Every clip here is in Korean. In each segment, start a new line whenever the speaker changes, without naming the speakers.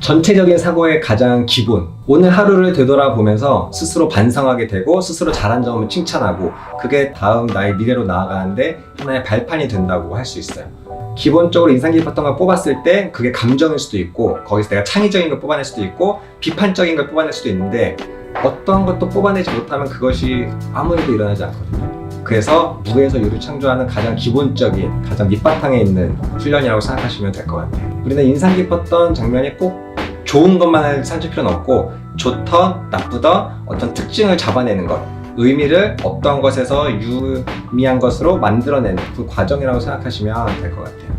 전체적인 사고의 가장 기본. 오늘 하루를 되돌아보면서 스스로 반성하게 되고 스스로 잘한 점을 칭찬하고 그게 다음 나의 미래로 나아가는데 하나의 발판이 된다고 할 수 있어요. 기본적으로 인상 깊었던 걸 뽑았을 때 그게 감정일 수도 있고 거기서 내가 창의적인 걸 뽑아낼 수도 있고 비판적인 걸 뽑아낼 수도 있는데 어떤 것도 뽑아내지 못하면 그것이 아무 일도 일어나지 않거든요. 그래서 무에서 유를 창조하는 가장 기본적인 가장 밑바탕에 있는 훈련이라고 생각하시면 될 것 같아요. 우리는 인상 깊었던 장면이 꼭 좋은 것만 찾을 필요는 없고 좋던 나쁘던 어떤 특징을 잡아내는 것 의미를 어떤 것에서 유미한 것으로 만들어내는 그 과정이라고 생각하시면 될 것 같아요.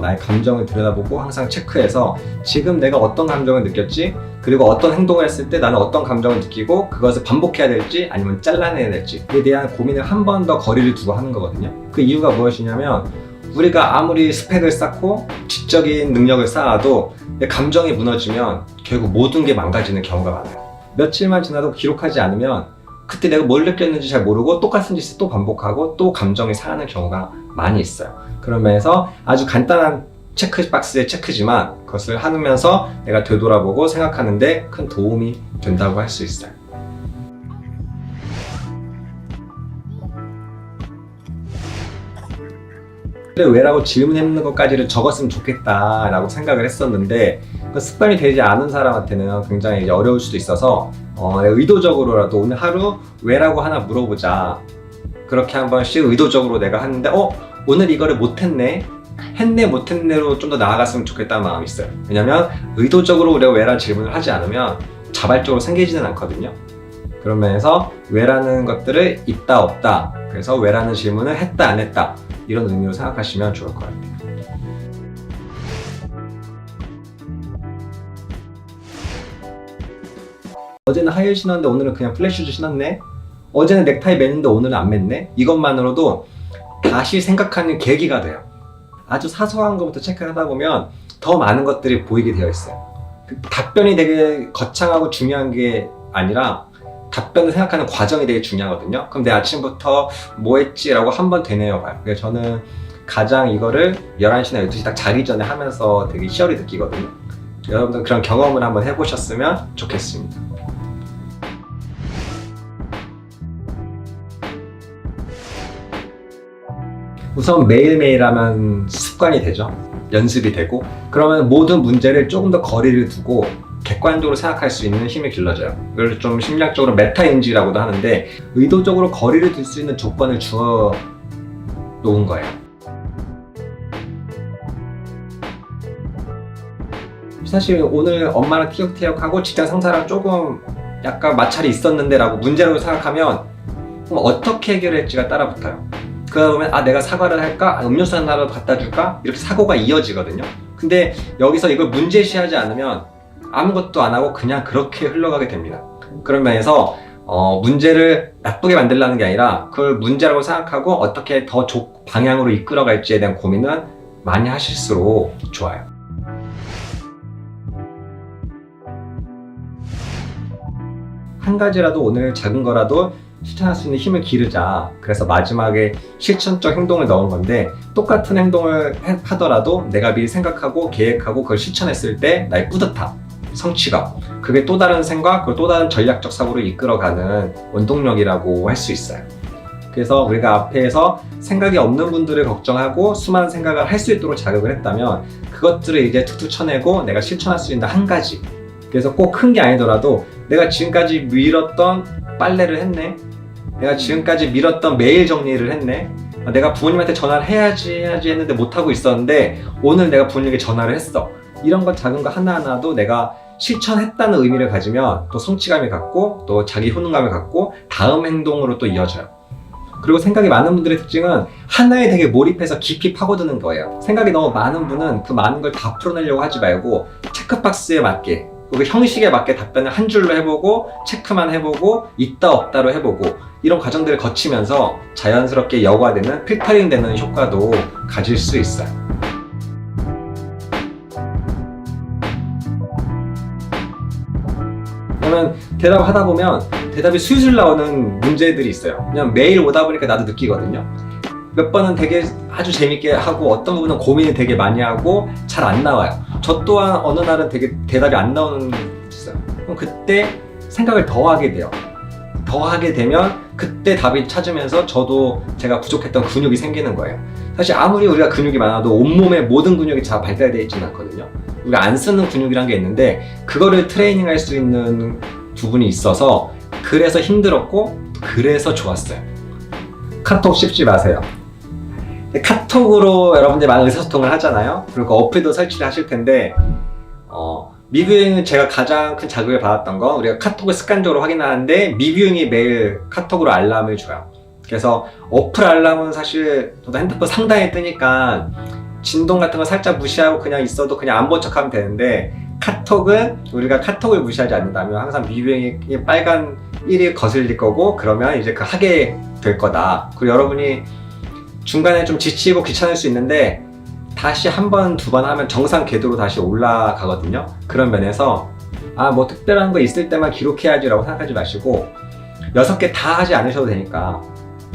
나의 감정을 들여다보고 항상 체크해서 지금 내가 어떤 감정을 느꼈지 그리고 어떤 행동을 했을 때 나는 어떤 감정을 느끼고 그것을 반복해야 될지 아니면 잘라내야 될지에 대한 고민을 한 번 더 거리를 두고 하는 거거든요. 그 이유가 무엇이냐면 우리가 아무리 스펙을 쌓고 지적인 능력을 쌓아도 내 감정이 무너지면 결국 모든 게 망가지는 경우가 많아요. 며칠만 지나도 기록하지 않으면 그때 내가 뭘 느꼈는지 잘 모르고 똑같은 짓을 또 반복하고 또 감정이 상하는 경우가 많이 있어요. 그런 면에서 아주 간단한 체크박스의 체크지만 그것을 하면서 내가 되돌아보고 생각하는데 큰 도움이 된다고 할 수 있어요. 근데 왜라고 질문했는 것까지를 적었으면 좋겠다라고 생각을 했었는데 그 습관이 되지 않은 사람한테는 굉장히 어려울 수도 있어서 어, 내가 의도적으로라도 오늘 하루 왜라고 하나 물어보자. 그렇게 한 번씩 의도적으로 내가 하는데 어 오늘 이거를 못했네. 했네 못했네로 좀 더 나아갔으면 좋겠다는 마음이 있어요. 왜냐면 의도적으로 우리가 왜라는 질문을 하지 않으면 자발적으로 생기지는 않거든요. 그런 면에서 왜라는 것들을 있다 없다. 그래서 왜라는 질문을 했다 안 했다. 이런 의미로 생각하시면 좋을 것 같아요 어제는 하이힐 신었는데 오늘은 그냥 플랫슈즈 신었네? 어제는 넥타이 맸는데 오늘은 안 맸네? 이것만으로도 다시 생각하는 계기가 돼요. 아주 사소한 것부터 체크하다 보면 더 많은 것들이 보이게 되어 있어요. 그 답변이 되게 거창하고 중요한 게 아니라 답변을 생각하는 과정이 되게 중요하거든요. 그럼 내 아침부터 뭐 했지? 라고 한 번 되뇌어 봐요. 그래서 저는 가장 이거를 11시나 12시 딱 자기 전에 하면서 되게 희열이 느끼거든요. 여러분들 그런 경험을 한번 해보셨으면 좋겠습니다 우선 매일매일 하면 습관이 되죠. 연습이 되고 그러면 모든 문제를 조금 더 거리를 두고 객관적으로 생각할 수 있는 힘이 길러져요. 이걸 좀 심리학적으로 메타인지라고도 하는데 의도적으로 거리를 둘 수 있는 조건을 주어 놓은 거예요. 사실 오늘 엄마랑 티격태격하고 직장 상사랑 조금 약간 마찰이 있었는데 라고 문제라고 생각하면 그럼 어떻게 해결할지가 따라붙어요. 그러다 보면 아 내가 사과를 할까? 아, 음료수 하나라도 갖다 줄까? 이렇게 사고가 이어지거든요. 근데 여기서 이걸 문제시하지 않으면 아무것도 안 하고 그냥 그렇게 흘러가게 됩니다. 그런 면에서 어, 문제를 나쁘게 만들려는 게 아니라 그걸 문제라고 생각하고 어떻게 더 좋 방향으로 이끌어갈지에 대한 고민은 많이 하실수록 좋아요. 한 가지라도 오늘 작은 거라도 실천할 수 있는 힘을 기르자. 그래서 마지막에 실천적 행동을 넣은 건데 똑같은 행동을 해- 하더라도 내가 미리 생각하고 계획하고 그걸 실천했을 때 나의 뿌듯함, 성취감. 그게 또 다른 생각, 그리고 또 다른 전략적 사고를 이끌어가는 원동력이라고 할 수 있어요. 그래서 우리가 앞에서 생각이 없는 분들을 걱정하고 수많은 생각을 할 수 있도록 자극을 했다면 그것들을 이제 툭툭 쳐내고 내가 실천할 수 있는 한 가지. 그래서 꼭 큰 게 아니더라도 내가 지금까지 미뤘던 빨래를 했네. 내가 지금까지 미뤘던 메일 정리를 했네. 아, 내가 부모님한테 전화를 해야지 해야지 했는데 못하고 있었는데 오늘 내가 부모님께 전화를 했어. 이런 것 작은 거 하나하나도 내가 실천했다는 의미를 가지면 또 성취감이 갖고 또 자기 효능감을 갖고 다음 행동으로 또 이어져요. 그리고 생각이 많은 분들의 특징은 하나에 되게 몰입해서 깊이 파고드는 거예요. 생각이 너무 많은 분은 그 많은 걸 다 풀어내려고 하지 말고 체크박스에 맞게 그 형식에 맞게 답변을 한 줄로 해보고 체크만 해보고 있다 없다로 해보고 이런 과정들을 거치면서 자연스럽게 여과되는 필터링 되는 효과도 가질 수 있어요. 그러면 대답하다 보면 대답이 술술 나오는 문제들이 있어요. 그냥 매일 오다 보니까 나도 느끼거든요. 몇 번은 되게 아주 재밌게 하고 어떤 부분은 고민을 되게 많이 하고 잘 안 나와요. 저 또한 어느 날은 되게 대답이 안 나오는 게 있어요. 그럼 그때 생각을 더 하게 돼요. 더 하게 되면 그때 답이 찾으면서 저도 제가 부족했던 근육이 생기는 거예요. 사실 아무리 우리가 근육이 많아도 온몸의 모든 근육이 다 발달되어 있지는 않거든요. 우리가 안 쓰는 근육이란 게 있는데 그거를 트레이닝 할 수 있는 부분이 있어서 그래서 힘들었고 그래서 좋았어요. 카톡 씹지 마세요. 카톡으로 여러분들이 많은 의사소통을 하잖아요. 그리고 어플도 설치를 하실 텐데 어, 미뷰잉은 제가 가장 큰 자극을 받았던 건 우리가 카톡을 습관적으로 확인하는데 미뷰잉이 매일 카톡으로 알람을 줘요. 그래서 어플 알람은 사실 저도 핸드폰 상단에 뜨니까 진동 같은 거 살짝 무시하고 그냥 있어도 그냥 안 본 척하면 되는데 카톡은 우리가 카톡을 무시하지 않는다면 항상 미뷰잉이 빨간 1이 거슬릴 거고 그러면 이제 그 하게 될 거다. 그리고 여러분이 중간에 좀 지치고 귀찮을 수 있는데 다시 한 번, 두 번 하면 정상 궤도로 다시 올라가거든요. 그런 면에서 아, 뭐 특별한 거 있을 때만 기록해야지라고 생각하지 마시고 여섯 개 다 하지 않으셔도 되니까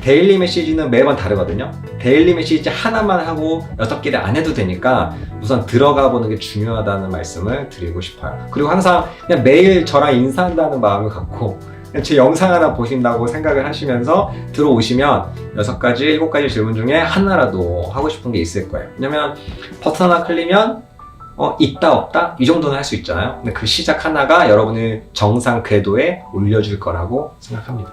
데일리 메시지는 매번 다르거든요. 데일리 메시지 하나만 하고 여섯 개를 안 해도 되니까 우선 들어가 보는 게 중요하다는 말씀을 드리고 싶어요. 그리고 항상 그냥 매일 저랑 인사한다는 마음을 갖고 제 영상 하나 보신다고 생각을 하시면서 들어오시면 여섯 가지, 일곱 가지 질문 중에 하나라도 하고 싶은 게 있을 거예요. 왜냐면 버튼 하나 클리면 어, 있다 없다 이 정도는 할 수 있잖아요. 근데 그 시작 하나가 여러분을 정상 궤도에 올려줄 거라고 생각합니다.